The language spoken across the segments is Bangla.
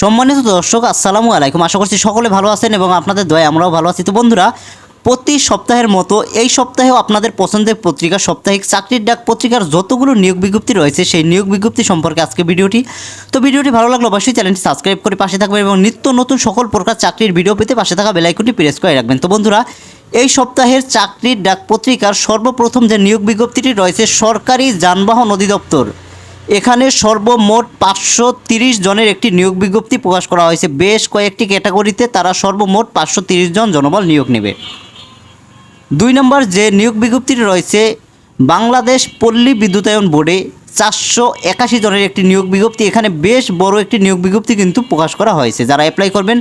সম্মানিত দর্শক, আসসালামু আলাইকুম। আশা করছি সকলে ভালো আছেন এবং আপনাদের দয়া আমরাও ভালো আছি। তো বন্ধুরা, প্রতি সপ্তাহের মতো এই সপ্তাহেও আপনাদের পছন্দের পত্রিকা, সাপ্তাহিক চাকরির ডাক পত্রিকার যতগুলো নিয়োগ বিজ্ঞপ্তি রয়েছে, সেই নিয়োগ বিজ্ঞপ্তি সম্পর্কে আজকে ভিডিওটি। তো ভিডিওটি ভালো লাগলে অবশ্যই চ্যানেলটি সাবস্ক্রাইব করে পাশে থাকবেন এবং নিত্য নতুন সকল প্রকার চাকরির ভিডিও পেতে পাশে থাকা বেলাইকনটি প্রেস করে রাখবেন। তো বন্ধুরা, এই সপ্তাহের চাকরির ডাক পত্রিকার সর্বপ্রথম যে নিয়োগ বিজ্ঞপ্তিটি রয়েছে, সরকারি যানবাহন অধিদপ্তর। এখানে সর্বমোট পাঁচশো জনের একটি নিয়োগ বিজ্ঞপ্তি প্রকাশ করা হয়েছে। বেশ কয়েকটি ক্যাটাগরিতে তারা সর্বমোট পাঁচশো জন জনবল নিয়োগ নেবে। দুই নম্বর যে নিয়োগ বিজ্ঞপ্তিটি রয়েছে, বাংলাদেশ পল্লী বিদ্যুতায়ন বোর্ডে চারশো একাশি জনের একটি নিয়োগ বিজ্ঞপ্তি। এখানে বেশ বড় একটি নিয়োগ বিজ্ঞপ্তি কিন্তু প্রকাশ করা হয়েছে। যারা অ্যাপ্লাই করবেন,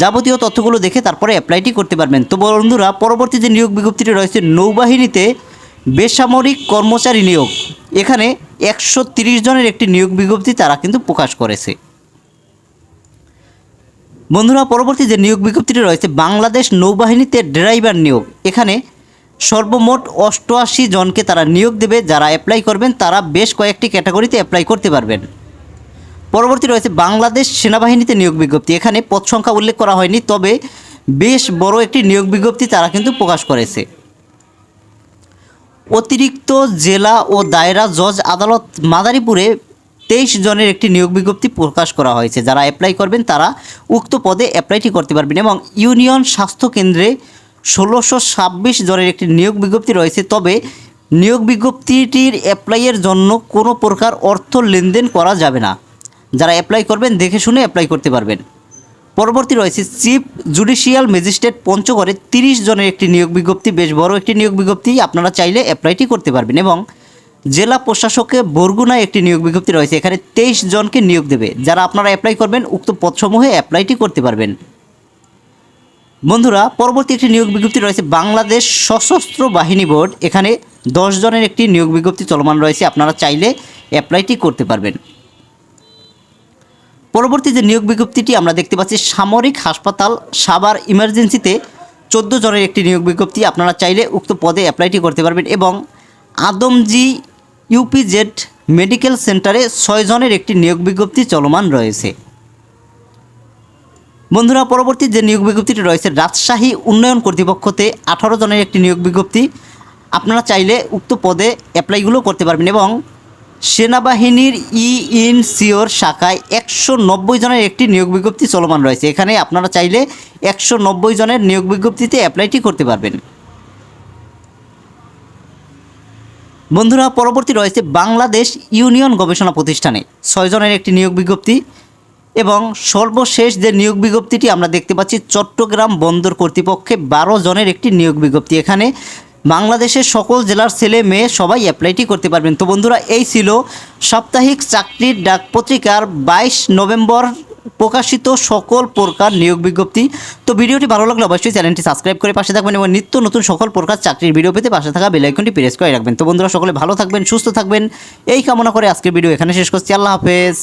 যাবতীয় তথ্যগুলো দেখে তারপরে অ্যাপ্লাইটি করতে পারবেন। তো বন্ধুরা, পরবর্তী যে নিয়োগ বিজ্ঞপ্তিটি রয়েছে, নৌবাহিনীতে বেসামরিক কর্মচারী নিয়োগ। এখানে একশো তিরিশ জনের একটি নিয়োগ বিজ্ঞপ্তি তারা কিন্তু প্রকাশ করেছে। বন্ধুরা, পরবর্তী যে নিয়োগ বিজ্ঞপ্তিটি রয়েছে, বাংলাদেশ নৌবাহিনীতে ড্রাইভার নিয়োগ। এখানে সর্বমোট অষ্টআশি জনকে তারা নিয়োগ দেবে, যারা অ্যাপ্লাই করবেন, তারা বেশ কয়েকটি ক্যাটাগরিতে অ্যাপ্লাই করতে পারবেন। পরবর্তী রয়েছে বাংলাদেশ সেনাবাহিনীতে নিয়োগ বিজ্ঞপ্তি। এখানে পদ সংখ্যা উল্লেখ করা হয়নি, তবে বেশ বড় একটি নিয়োগ বিজ্ঞপ্তি তারা কিন্তু প্রকাশ করেছে। অতিরিক্ত জেলা ও দায়রা জজ আদালত মাদারীপুরে তেইশ জনের একটি নিয়োগ বিজ্ঞপ্তি প্রকাশ করা হয়েছে। যারা অ্যাপ্লাই করবেন, তারা উক্ত পদে অ্যাপ্লাইটি করতে পারবেন এবং ইউনিয়ন স্বাস্থ্য কেন্দ্রে ষোলোশো ছাব্বিশ জনের একটি নিয়োগ বিজ্ঞপ্তি রয়েছে। তবে নিয়োগ বিজ্ঞপ্তিটির অ্যাপ্লাইয়ের জন্য কোনো প্রকার অর্থ লেনদেন করা যাবে না। যারা অ্যাপ্লাই করবেন, দেখে শুনে অ্যাপ্লাই করতে পারবেন। পরবর্তী রয়েছে চিফ জুডিশিয়াল ম্যাজিস্ট্রেট পঞ্চগড়ে তিরিশ জনের একটি নিয়োগ বিজ্ঞপ্তি, বেশ বড় একটি নিয়োগ বিজ্ঞপ্তি, আপনারা চাইলে অ্যাপ্লাইটি করতে পারবেন এবং জেলা প্রশাসকে বরগুনায় একটি নিয়োগ বিজ্ঞপ্তি রয়েছে, এখানে তেইশ জনকে নিয়োগ দেবে, যারা আপনারা অ্যাপ্লাই করবেন, উক্ত পদসমূহে অ্যাপ্লাইটি করতে পারবেন। বন্ধুরা, পরবর্তী একটি নিয়োগ বিজ্ঞপ্তি রয়েছে বাংলাদেশ সশস্ত্র বাহিনী বোর্ড, এখানে দশ জনের একটি নিয়োগ বিজ্ঞপ্তি চলমান রয়েছে, আপনারা চাইলে অ্যাপ্লাইটি করতে পারবেন। পরবর্তী যে নিয়োগ বিজ্ঞপ্তিটি আমরা দেখতে পাচ্ছি, সামরিক হাসপাতাল সাবার ইমার্জেন্সিতে চোদ্দ জনের একটি নিয়োগ বিজ্ঞপ্তি। আপনারা চাইলে উক্ত পদে অ্যাপ্লাইটি করতে পারবেন এবং আদমজি ইউপিজেড মেডিকেল সেন্টারে ছয় জনের একটি নিয়োগ বিজ্ঞপ্তি চলমান রয়েছে। বন্ধুরা, পরবর্তী যে নিয়োগ বিজ্ঞপ্তিটি রয়েছে, রাজশাহী উন্নয়ন কর্তৃপক্ষতে আঠারো জনের একটি নিয়োগ বিজ্ঞপ্তি। আপনারা চাইলে উক্ত পদে অ্যাপ্লাইগুলো করতে পারবেন এবং সেনাবাহিনীর ই ইন সিওর শাখায় একশো নব্বই জনের একটি নিয়োগ বিজ্ঞপ্তি চলমান রয়েছে। এখানে আপনারা চাইলে একশো নব্বই জনের নিয়োগ বিজ্ঞপ্তিতে অ্যাপ্লাইটি করতে পারবেন। বন্ধুরা, পরবর্তী রয়েছে বাংলাদেশ ইউনিয়ন গবেষণা প্রতিষ্ঠানে। ছয় জনের একটি নিয়োগ বিজ্ঞপ্তি এবং সর্বশেষ যে নিয়োগ বিজ্ঞপ্তিটি আমরা দেখতে পাচ্ছি, চট্টগ্রাম বন্দর কর্তৃপক্ষে বারো জনের একটি নিয়োগ বিজ্ঞপ্তি। এখানে বাংলাদেশের সকল জেলার ছেলে মেয়ে সবাই অ্যাপ্লাইটি করতে পারবেন। তো বন্ধুরা, এই ছিল সাপ্তাহিক চাকরির ডাক পত্রিকার বাইশ নভেম্বর প্রকাশিত সকল প্রকার নিয়োগ বিজ্ঞপ্তি। তো ভিডিওটি ভালো লাগলে অবশ্যই চ্যানেলটি সাবস্ক্রাইব করে পাশে থাকবেন এবং নিত্য নতুন সকল প্রকার চাকরির ভিডিও পেতে পাশে থাকা বেলাইকনটি প্রেস করে রাখবেন। তো বন্ধুরা, সকলে ভালো থাকবেন, সুস্থ থাকবেন। এই কামনা করে আজকের ভিডিও এখানে শেষ করছি। আল্লাহ হাফেজ।